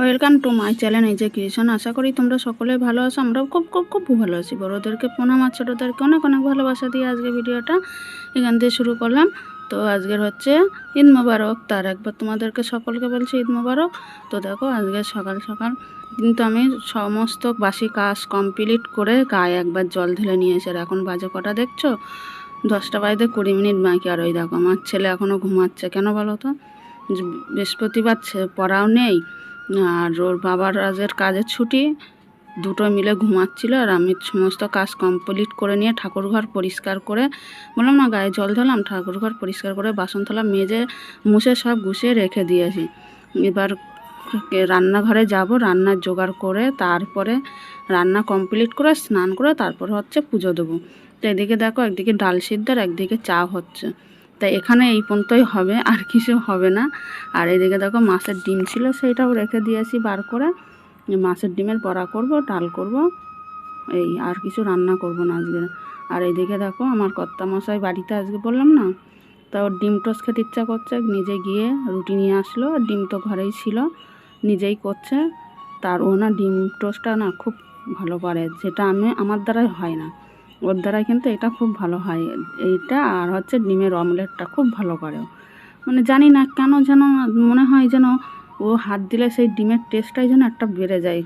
Welcome to my channel এই যে কৃষণ আশা করি তোমরা সকলে ভালো আছো। আমরাও খুব খুব খুব ভালো আছি। বড়োদেরকে প্রণাম আর ছোটোদেরকে অনেক অনেক ভালোবাসা দিয়ে আজকে ভিডিওটা এখান দিয়ে শুরু করলাম। তো আজকের হচ্ছে ঈদ মোবারক। তার একবার তোমাদেরকে সকলকে বলছি ঈদ মোবারক। তো দেখো, আজকে সকাল সকাল কিন্তু আমি সমস্ত বাসি কাজ কমপ্লিট করে গায়ে একবার জল ঢেলে নিয়েছি আর এখন বাজে কটা দেখছ? দশটা বাজতে কুড়ি মিনিট বাকি। আর ওই দেখো, আমার ছেলে এখনও ঘুমাচ্ছে। কেন বলো তো? বৃহস্পতিবার পড়াও নেই। আর ওর বাবার আজের কাজের ছুটি, দুটো মিলে ঘুমাচ্ছিল আর আমি সমস্ত কাজ কমপ্লিট করে নিয়ে ঠাকুরঘর পরিষ্কার করে বললাম, না, গায়ে জল ঢালাম, ঠাকুরঘর পরিষ্কার করে বাসন থালা মেজে, মুছে সব গুছিয়ে রেখে দিয়েছি। এবার রান্নাঘরে যাব, রান্নার জোগাড় করে তারপরে রান্না কমপ্লিট করে স্নান করে তারপর হচ্ছে পুজো দেবো। তো এদিকে দেখো, একদিকে ডাল সিদ্ধ আর একদিকে চা হচ্ছে। তাই এখানে এই পর্যন্তই হবে, আর কিছু হবে না। আর এদিকে দেখো মাছের ডিম ছিল, সেইটাও রেখে দিয়েছি বার করে। মাছের ডিমের বড়া করব, ডাল করব, এই আর কিছু রান্না করব না আজকে। আর এইদিকে দেখো আমার কর্তা মশাই বাড়িতে আজকে বললাম না, তা ওর ডিম টোস্ট খেতে ইচ্ছা করছে, নিজে গিয়ে রুটি নিয়ে আসলো। ডিম তো ঘরেই ছিল, নিজেই করছে। তার ও না ডিম টোস্টটা না খুব ভালো পারে যেটা আমি, আমার দ্বারাই হয় না। ওর দ্বারাই কিন্তু এটা খুব ভালো হয়। এইটা আর হচ্ছে ডিমের অমলেটটা খুব ভালো করে মানে জানি না কেন যেন মনে হয় যেন ও হাত দিলে সেই ডিমের টেস্টটাই যেন একটা বেড়ে যায়।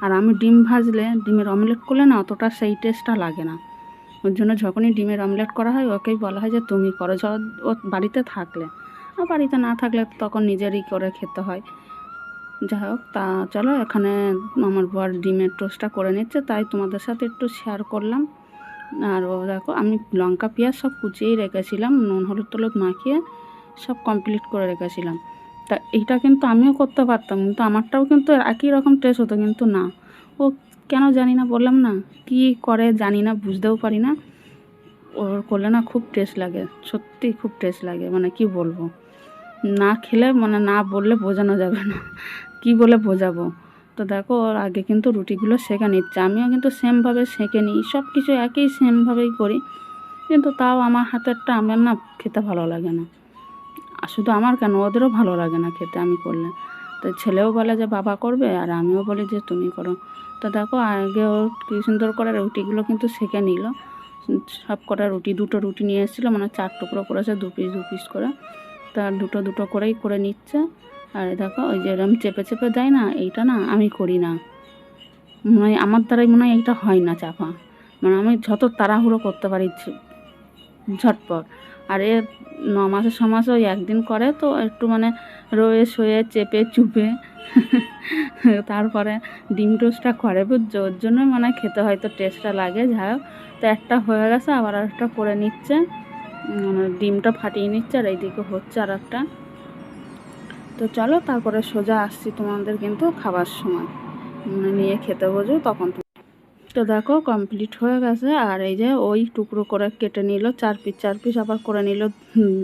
আর আমি ডিম ভাজলে, ডিমের অমলেট করলে না অতটা সেই টেস্টটা লাগে না। ওর জন্য যখনই ডিমের অমলেট করা হয়, ওকেই বলা হয় যে তুমি করো। ও বাড়িতে থাকলে, আর বাড়িতে না থাকলে তখন নিজেরই করে খেতে হয়। যাই হোক, তা চলো এখানে আমার বর ডিমের টোস্টটা করে নিচ্ছে, তাই তোমাদের সাথে একটু শেয়ার করলাম। আর ও দেখো, আমি লঙ্কা, পেঁয়াজ সব কুচিয়েই রেখেছিলাম, নুন, হলুদ, টলুদ মাখিয়ে সব কমপ্লিট করে রেখেছিলাম। তা এইটা কিন্তু আমিও করতে পারতাম, কিন্তু আমারটাও কিন্তু একই রকম টেস্ট হতো, কিন্তু না। ও কেন জানি না, বললাম না, কি করে জানি না, বুঝতেও পারি না। ওর করলে না খুব টেস্ট লাগে, সত্যি খুব টেস্ট লাগে মানে কি বলব। না খেলে মানে না বললে বোঝানো যাবে না, কি বলে বোঝাবো। তো দেখো, ওর আগে কিন্তু রুটিগুলো সেঁকে নিচ্ছে, আমিও কিন্তু সেমভাবে সেঁকে নিই সব কিছু একই সেমভাবেই করি, কিন্তু তাও আমার হাতেরটা আমার না খেতে ভালো লাগে না। আর শুধু আমার কেন, ওদেরও ভালো লাগে না খেতে আমি করলে। তো ছেলেও বলে যে, বাবা করবে? আর আমিও বলি যে, তুমি করো। তো দেখো, আগে ও কী সুন্দর করে রুটিগুলো কিন্তু সেঁকে নিল। সব কটা রুটি, দুটো রুটি নিয়ে এসেছিল মানে চার টুকরো করেছে, দু পিস দু পিস করে। তার দুটো দুটো করেই করে নিচ্ছে। আর দেখো, ওই যে এরম চেপে চেপে দেয় না, এইটা না আমি করি না। মনে হয় আমার দ্বারাই মনে হয় এইটা হয় না চাপা। মানে আমি যত তাড়াহুড়ো করতে পারি ঝটপট। আর এ ন মাসে ছ মাসে ওই একদিন করে তো একটু মানে রয়ে শয়ে চেপে, চুপে। তারপরে ডিম টোস্টটা করে বুঝছ? ওর জন্য মানে খেতে হয়তো টেস্টটা লাগে, যাই হোক। তো একটা হয়ে গেছে, আবার একটা করে নিচ্ছে। মানে ডিমটা ফাটিয়ে নিচ্ছে, আর এইদিকে হচ্ছে আর একটা তো চলো, তারপরে সোজা আসছি তোমাদের কিন্তু খাবার সময়। মানে নিয়ে খেতে বোঝো তখন তো- দেখো কমপ্লিট হয়ে গেছে। আর এই যে ওই টুকরো করে কেটে নিল, চার পিস চার পিস আবার করে নিল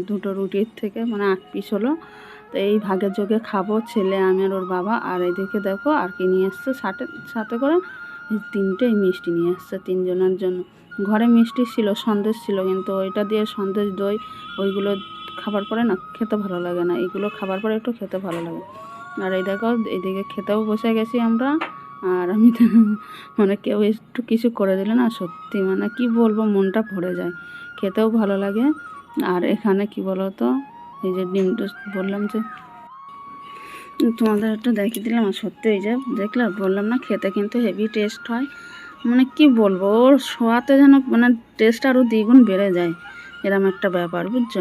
দুটো রুটির থেকে মানে আট পিস হলো। তো এই ভাগের যোগে খাব ছেলে, আমি আর ওর বাবা। আর এইদিকে দেখো, আর কি নিয়ে এসছে সাথে সাথে করে এই তিনটে মিষ্টি নিয়ে আসছে তিনজনের জন্য। ঘরে মিষ্টি ছিল, সন্দেশ ছিল, কিন্তু ওইটা দিয়ে সন্দেশ, দই ওইগুলো খাবার পরে না খেতে ভালো লাগে না। এগুলো খাবার পরে একটু খেতে ভালো লাগে। আর এই দেখো, এদিকে খেতেও বসে গেছি আমরা। আর আমি মানে কেউ একটু কিছু করে দিলে না সত্যি মানে কি বলব, মনটা ভরে যায়। খেতেও ভালো লাগে। আর এখানে কি বলো তো এই যে ডিম টোস্ট বললাম যে তোমাদের একটু দেখিয়ে দিলাম, আর সত্যি এই যে দেখলে বললাম না, খেতে কিন্তু হেভি টেস্ট হয়। মানে কি বলব, ওর শোয়াতে যেন মানে টেস্ট আরও দ্বিগুণ বেড়ে যায়, এরম একটা ব্যাপার, বুঝছ?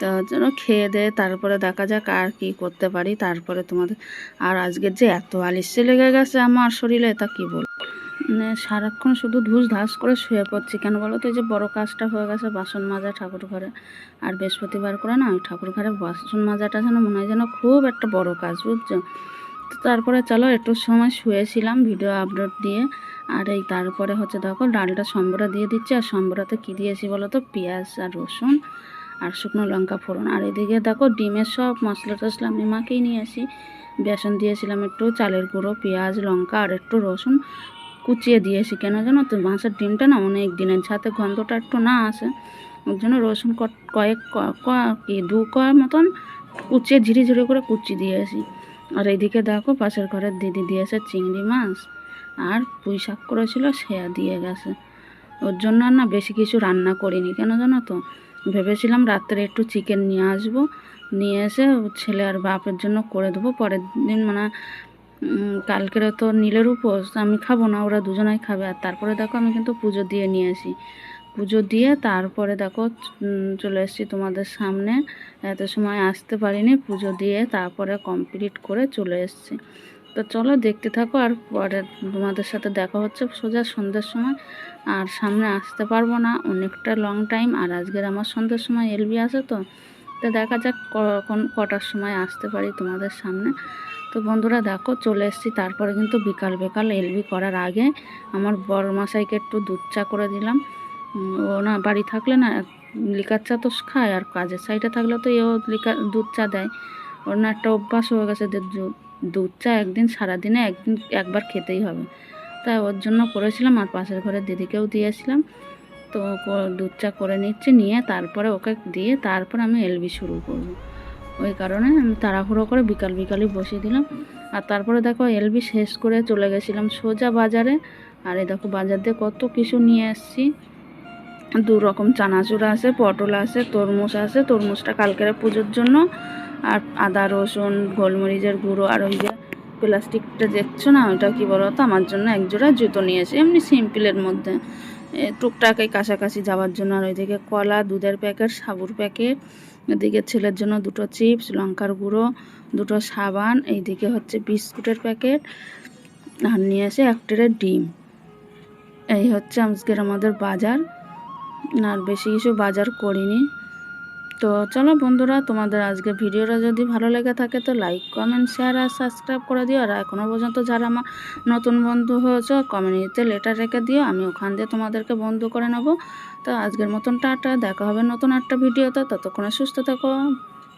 তা যেন খেয়ে দে, তারপরে দেখা যাক আর কি করতে পারি, তারপরে তোমাদের, আর আজকের যে এত আলিশ লেগে গেছে আমার শরীরে, তা কী বল মানে সারাক্ষণ শুধু ধুস ধাস করে শুয়ে পড়ছি। কেন বলো তো? এই যে বড় কাজটা হয়ে গেছে বাসন মাজা ঠাকুর ঘরে। আর বৃহস্পতিবার করে না ওই ঠাকুর ঘরে বাসন মাজাটা যেন মনে হয় যেন খুব একটা বড় কাজ, বুঝছ? তো তারপরে চলো একটু সময় শুয়েছিলাম ভিডিও আপলোড দিয়ে। আর এই তারপরে হচ্ছে দেখো ডালটা সম্বরা দিয়ে দিচ্ছি। আর সম্বরাতে কী দিয়েছি বলো তো? পেঁয়াজ আর রসুন আর শুকনো লঙ্কা ফোড়ন। আর এদিকে দেখো ডিমের সব মশলা টশলা আমি মাকেই নিয়ে আসি। বেসন দিয়েছিলাম একটু চালের গুঁড়ো, পেঁয়াজ, লঙ্কা আর একটু রসুন। কুচিয়ে দিয়েছি কেন জানো তো মাছের ডিমটা না অনেক দিনের যাতে গন্ধটা একটু না আসে। ওর জন্য রসুন কয়েক ক- দু কয়েক মতন কুচিয়ে ঝিরি ঝিরি করে কুচি দিয়েছি আর এইদিকে দেখো পাশের ঘরের দিদি দিয়েছে চিংড়ি মাছ আর পুঁই শাক করেছিল সে দিয়ে গেছে। ওর জন্য আর না বেশি কিছু রান্না করিনি, কেন জানো তো? ভেবেছিলাম রাত্রে একটু চিকেন নিয়ে আসব, নিয়ে এসে ছেলে আর বাপের জন্য করে দেবো, পরের দিন মানে উম, কালকের তো নীলের উপোস আমি খাব না ওরা দুজনাই খাবে। আর তারপরে দেখো আমি কিন্তু পুজো দিয়ে নিয়ে আসি। পুজো দিয়ে তারপরে দেখো চলে এসেছি তোমাদের সামনে। এত সময় আসতে পারিনি পুজো দিয়ে তারপরে কমপ্লিট করে চলে এসেছি। তো চলো দেখতে থাকো আর পরে তোমাদের সাথে দেখা হচ্ছে সোজা সন্ধ্যের সময়। আর সামনে আসতে পারব না অনেকটা লং টাইম আর আজকের আমার সন্ধ্যের সময় এলবি আছে তো তো দেখা যাক কখন কটার সময় আসতে পারি তোমাদের সামনে। তো বন্ধুরা দেখো, চলে এসেছি। তারপরে কিন্তু বিকাল বিকাল এলবি করার আগে আমার বড় মশাইকে একটু দুধ চা করে দিলাম। ও না, বাড়ি থাকলে না লিকার চা তো খায় আর কাজের সাইডে থাকলে তো এও লিকার দুধ চা দেয়। ওর না একটা অভ্যাস হয়ে গেছে যে দুধ চা একদিন সারাদিনে একদিন একবার খেতেই হবে। তাই ওর জন্য করেছিলাম আর পাশের ঘরের দিদিকেও দিয়েছিলাম। তো দুধ চা করে নিচ্ছি, নিয়ে তারপরে ওকে দিয়ে তারপর আমি এলবি শুরু করব। ওই কারণে আমি তাড়াহুড়ো করে বিকাল বিকালই বসিয়ে দিলাম। আর তারপরে দেখো এলবি শেষ করে চলে গেছিলাম সোজা বাজারে। আর এই দেখো বাজার দিয়ে কত কিছু নিয়ে এসেছি। দু রকম চানাচুর আছে, পটল আছে, তরমুজ আছে। তরমুজটা কালকের পুজোর জন্য। আর আদা, রসুন, গোলমরিচের গুঁড়ো আর ওই যে প্লাস্টিকটা দেখছ না, ওটা কী বলো তো আমার জন্য একজোড়া জুতো নিয়েছে এমনি সিম্পলের মধ্যে। টুকটাক এই কাছাকাছি যাওয়ার জন্য। আর ওইদিকে কলা, দুধের প্যাকেট, সাবুর প্যাকেট, এদিকে ছেলের জন্য দুটো চিপস, লঙ্কার গুঁড়ো, দুটো সাবান, এইদিকে হচ্ছে বিস্কুটের প্যাকেট, আর নিয়ে আসে এক ডিম। এই হচ্ছে আজকের আমাদের বাজার। আর বেশি কিছু বাজার করিনি। তো চলো বন্ধুরা, তোমাদের আজকে ভিডিওটা যদি ভালো লেগে থাকে তো লাইক কমেন্ট শেয়ার আর সাবস্ক্রাইব করে দিও। আর এখনও পর্যন্ত যারা আমার নতুন বন্ধু হয়েছ কমিউনিটিতে লেটার রেখে দিও। আমি ওখান দিয়ে তোমাদেরকে বন্ধু করে নেব। তো আজকের মতন টাটা, দেখা হবে নতুন একটা ভিডিওতে ততক্ষণে সুস্থ থাকো।